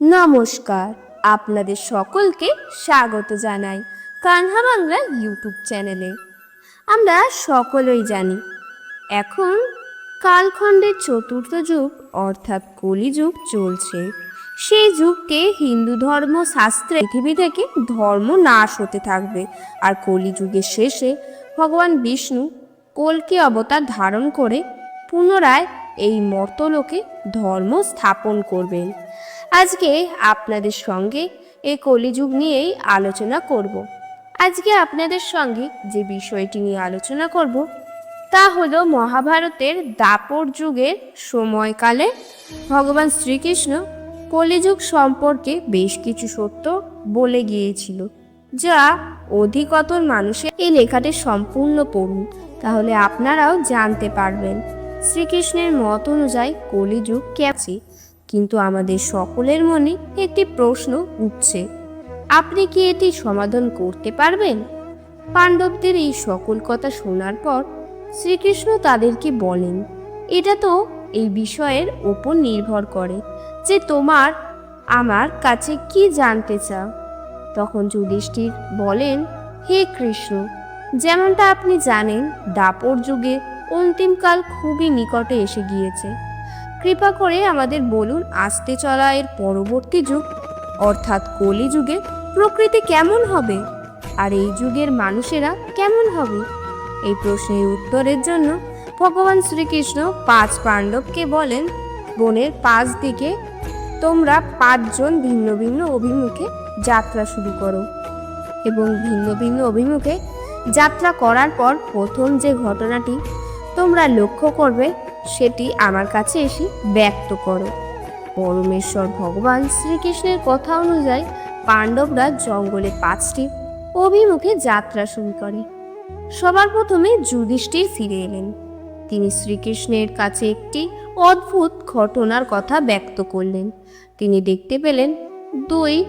নমস্কার, আপনাদের সকলকে স্বাগত জানাই কানহা বাংলা ইউটিউব চ্যানেলে। আমরা সকলেই জানি, এখন কালখণ্ডের চতুর্থ যুগ, অর্থাৎ কলিযুগ চলছে। সেই যুগকে হিন্দু ধর্ম শাস্ত্রে পৃথিবী থেকে ধর্ম নাশ হতে থাকবে। আর কলিযুগের শেষে ভগবান বিষ্ণু কলকি অবতার ধারণ করে পুনরায় এই মর্তলোকে ধর্ম স্থাপন করবেন। আজকে আপনাদের সঙ্গে এই কলিযুগ নিয়েই আলোচনা করব। আজকে আপনাদের সঙ্গে যে বিষয়টি নিয়ে আলোচনা করব, তা হল মহাভারতের দাপর যুগের সময়কালে ভগবান শ্রীকৃষ্ণ কলিযুগ সম্পর্কে বেশ কিছু সত্য বলে গিয়েছিল, যা অধিকতর মানুষের এই লেখাটি সম্পূর্ণ পড়ুন। তাহলে আপনারাও জানতে পারবেন। শ্রীকৃষ্ণের মত অনুযায়ী কলিযুগ কেছে কিন্তু আমাদের সকলের মনে একটি প্রশ্ন উঠছে। আপনি কি এটি সমাধান করতে পারবেন? পাণ্ডবদের এই সকল কথা শোনার পর শ্রীকৃষ্ণ তাদেরকে বলেন, এটা তো এই বিষয়ের ওপর নির্ভর করে যে তোমার, আমার কাছে কি জানতে চাও। তখন যুধিষ্ঠির বলেন, হে কৃষ্ণ, যেমনটা আপনি জানেন, দাপর যুগে অন্তিমকাল খুবই নিকটে এসে গিয়েছে। কৃপা করে আমাদের বলুন, আসতে চলা এর পরবর্তী যুগ, অর্থাৎ কলি যুগে, প্রকৃতি কেমন হবে? আর এই যুগের মানুষেরা কেমন হবে? এই প্রশ্নের উত্তরের জন্য ভগবান শ্রীকৃষ্ণ পাঁচ পাণ্ডবকে বলেন, বনের পাঁচ দিকে তোমরা পাঁচজন ভিন্ন ভিন্ন অভিমুখে যাত্রা শুরু করো। এবং ভিন্ন ভিন্ন অভিমুখে যাত্রা করার পর প্রথম যে ঘটনাটি তোমরা লক্ষ্য করবে, সেটি আমার কাছে এসে ব্যক্ত করো। পরমেশ্বর ভগবান শ্রীকৃষ্ণের কথা অনুযায়ী পাণ্ডবরা জঙ্গলে পাঁচটি অভিমুখে যাত্রা শুরু করে। সবার প্রথমে যুধিষ্ঠির ফিরে এলেন। তিনি শ্রীকৃষ্ণের কাছে একটি অদ্ভুত ঘটনার কথা ব্যক্ত করলেন। তিনি দেখতে পেলেন, দুই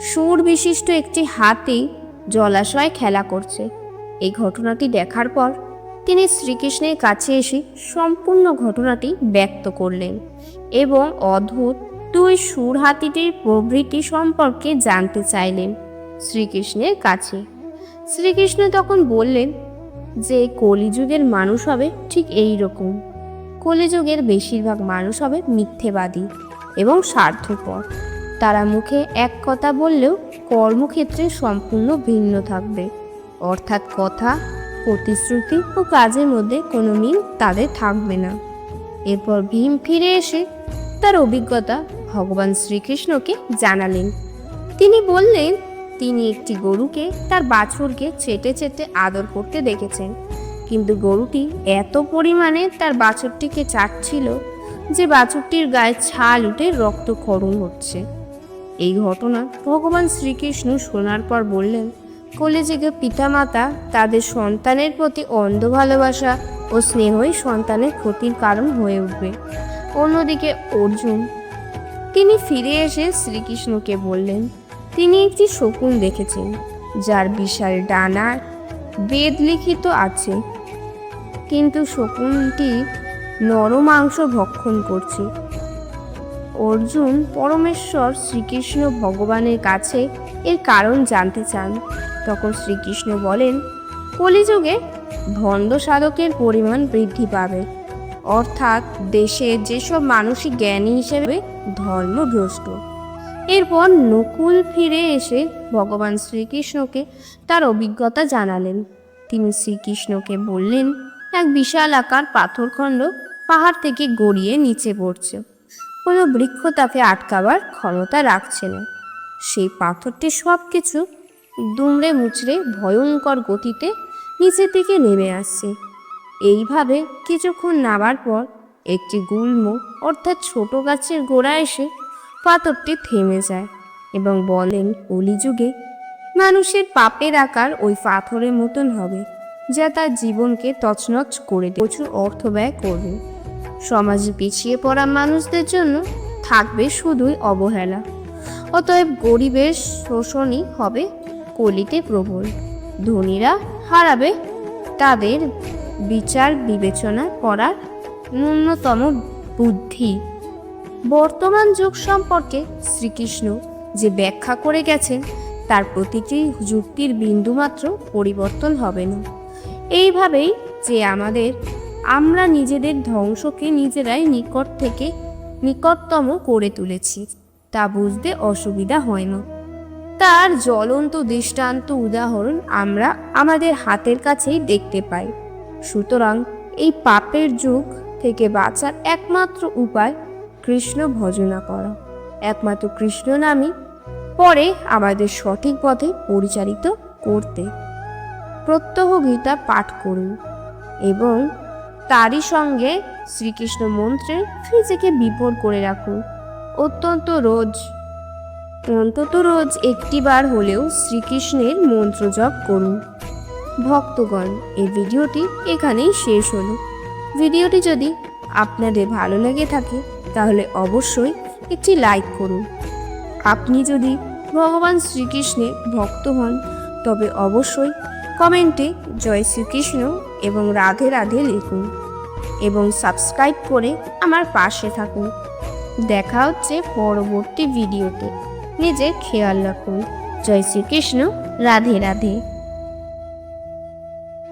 সুর বিশিষ্ট একটি হাতি জলাশয় খেলা করছে। এই ঘটনাটি দেখার পর তিনি শ্রীকৃষ্ণের কাছে এসে সম্পূর্ণ ঘটনাটি ব্যক্ত করলেন এবং অদ্ভুত দুই সুর হাতিটির প্রভৃতি সম্পর্কে জানতে চাইলেন শ্রীকৃষ্ণের কাছে। শ্রীকৃষ্ণ তখন বললেন যে, কলিযুগের মানুষ হবে ঠিক এই রকম কলিযুগের বেশিরভাগ মানুষ হবে মিথ্যেবাদী এবং স্বার্থপর। তারা মুখে এক কথা বললেও কর্মক্ষেত্রে সম্পূর্ণ ভিন্ন থাকবে। অর্থাৎ কথা প্রতিশ্রুতি ও কাজের মধ্যে কোনো মিল তাদের থাকবে না। এরপর ভীম ফিরে এসে তার অভিজ্ঞতা ভগবান শ্রীকৃষ্ণকে জানালেন। তিনি বললেন, তিনি একটি গরুকে, তার বাছুরকে চেটে চেটে আদর করতে দেখেছেন। কিন্তু গরুটি এত পরিমাণে তার বাছুরটিকে চাটছিল যে বাছুরটির গায়ে ছাল উঠে রক্তক্ষরণ হচ্ছে। এই ঘটনা ভগবান শ্রীকৃষ্ণ শোনার পর বললেন কলেজেগে পিতামাতা তাদের সন্তানের প্রতি অন্ধ ভালোবাসা ও স্নেহই সন্তানের ক্ষতির কারণ হয়ে উঠবে। অন্যদিকে অর্জুন, তিনি ফিরে এসে শ্রীকৃষ্ণকে বললেন, তিনি একটি শকুন দেখেছেন, যার বিশাল ডানার বেদ লিখিত আছে। কিন্তু শকুনটি নরমাংস ভক্ষণ করছে। অর্জুন পরমেশ্বর শ্রীকৃষ্ণ ভগবানের কাছে এর কারণ জানতে চান। তখন শ্রীকৃষ্ণ বলেন, কলিযুগে ভণ্ড সাধকের পরিমাণ বৃদ্ধি পাবে। অর্থাৎ দেশে যেসব মানুষই জ্ঞানী হিসেবে ধর্মভ্রষ্ট এরপর নকুল ফিরে এসে ভগবান শ্রীকৃষ্ণকে তার অভিজ্ঞতা জানালেন। তিনি শ্রীকৃষ্ণকে বললেন, এক বিশাল আকার পাথরখণ্ড পাহাড় থেকে গড়িয়ে নিচে পড়ছে। কোনো বৃক্ষ তাকে আটকাবার ক্ষমতা রাখছে না। সেই পাথরটি সব কিছু দুমড়ে মুচড়ে ভয়ঙ্কর গতিতে নিচের দিকে নেমে আসছে। এইভাবে কিছুক্ষণ নামার পর একটি গুল্ম, অর্থাৎ ছোট গাছের গোড়া এসে পাথরটি থেমে যায় এবং বলেন, কলিযুগে মানুষের পাপের আকার ওই পাথরের মতন হবে, যা তার জীবনকে তছনছ করে। প্রচুর অর্থ ব্যয় করবে। সমাজে পিছিয়ে পড়া মানুষদের জন্য থাকবে শুধুই অবহেলা। অতএব গরিবের শোষণই হবে কলিতে প্রবল। ধনীরা হারাবে তাদের বিচার বিবেচনা করার ন্যূনতম বুদ্ধি। বর্তমান যুগ সম্পর্কে শ্রীকৃষ্ণ যে ব্যাখ্যা করে গেছেন, তার প্রতিটি যুক্তির বিন্দুমাত্র পরিবর্তন হবে না। এইভাবেই যে আমাদের, আমরা নিজেদের ধ্বংসকে নিজেরাই নিকট থেকে নিকটতম করে তুলেছি, তা বুঝতে অসুবিধা হয় না। তার জ্বলন্ত দৃষ্টান্ত উদাহরণ আমরা আমাদের হাতের কাছেই দেখতে পাই। সুতরাং এই পাপের যুগ থেকে বাঁচার একমাত্র উপায় কৃষ্ণ ভজনা করা। একমাত্র কৃষ্ণ নামই পরে আমাদের সঠিক পথে পরিচালিত করতে। প্রত্যহ গীতা পাঠ করুন এবং তারই সঙ্গে শ্রীকৃষ্ণ মন্ত্রে নিজেকে বিপদ করে রাখুন। অত্যন্ত রোজ অন্তত রোজ একটিবার হলেও শ্রীকৃষ্ণের মন্ত্র জপ করুন। ভক্তগণ এই ভিডিওটি এখানেই শেষ হলো। ভিডিওটি যদি আপনাদের ভালো লেগে থাকে, তাহলে অবশ্যই একটি লাইক করুন। আপনি যদি ভগবান শ্রীকৃষ্ণের ভক্ত হন, তবে অবশ্যই কমেন্টে জয় শ্রীকৃষ্ণ এবং রাধে রাধে লিখুন এবং সাবস্ক্রাইব করে আমার পাশে থাকুন। দেখা হচ্ছে পরবর্তী ভিডিওতে। নিজের খেয়াল রাখুন। জয় শ্রীকৃষ্ণ রাধে রাধে।